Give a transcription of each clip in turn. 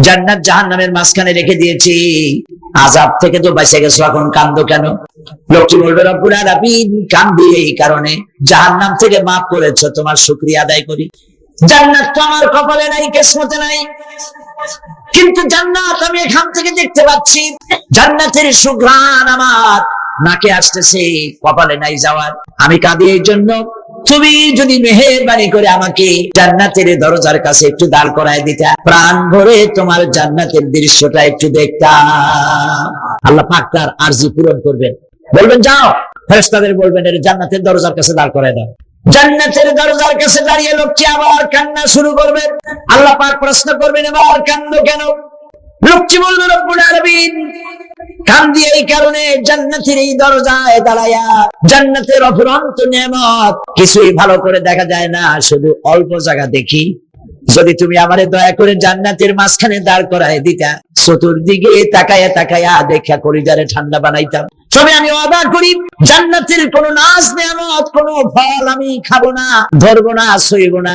জান্নাত জাহান্নামের মাঝখানে রেখে দিয়েছি। আজাব থেকে তো বেঁচে গেছো এখন, কান্দো কেন? লোকটি বলবে, রব্বুল আলামিন, কান্দি এই কারণে। জাহান্নাম থেকে মাফ করেছ, তোমার শুকরিয়া আদায় করি। জান্নাত তো আমার কপালে নাই, কিসমতে নাই। কিন্তু জান্নাত আমি এখান থেকে দেখতে পাচ্ছি, জান্নাতের সুঘ্রাণ আমার নাকে আসতেছে, কপালে নাই যাওয়ার। আমি কাঁদি এই জন্য। তুমি যদি মেহেরবানি করে আমাকে জান্নাতের দরজার কাছে একটু দাঁড় করায় দিতা, প্রাণ ভরে তোমার জান্নাতের দৃশ্যটা একটু দেখতাম। আল্লাহ আরজি পূরণ করবেন। বলবেন, যাও। ফেরেশতাদের বলবেন জান্নাতের দরজার কাছে দাঁড় করায় দাও। জান্নাতের দরজার কাছে দাঁড়িয়ে লোকটি আবার কান্না শুরু করবে। আল্লাহ পাক প্রশ্ন করবেন, এবার কান্দ কেন? লোকটি বলবে রব্বুল এই কারণে জান্নাতের এই দরজায় জান্নাতের অফুরন্ত কিছুই ভালো করে দেখা যায় না, শুধু অল্প জায়গা দেখি। যদি তুমি আমারে দয়া করে জান্নাতের মাঝখানে দাঁড় করায় দিতা, চতুর্দিকে তাকায়া তাকায়া দেখা ঠান্ডা বানাইতাম। তবে আমি অবাক করি, জান্নাতের কোন নাচ নেয়ামত, কোন ফল আমি খাব না, ধরবো না, সইব না।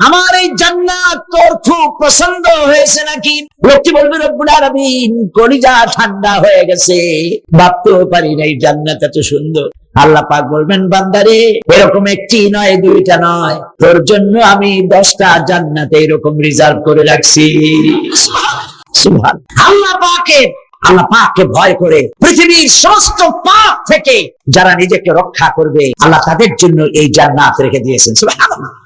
আমার এই জান্নাত তোর খুব পছন্দ হয়েছে নাকি? লোকটি বলবে, রব্বুল আলামিন, কলিজা ঠান্ডা হয়ে গেছে। ভাবতেও পারি না, এই জান্নাত এত সুন্দর। আল্লাহ পাক বলবেন, বান্দারে, এরকম একটি নয়, দুইটা নয়। তোর জন্য আমি দশটা জান্নাতে এরকম রিজার্ভ করে রাখছি। আল্লাহ পাকের আল্লাহ পাককে ভয় করে পৃথিবীর সমস্ত পাপ থেকে যারা নিজেকে রক্ষা করবে, আল্লাহ তাদের জন্য এই জান্নাত রেখে দিয়েছেন। সুবহানাল্লাহ।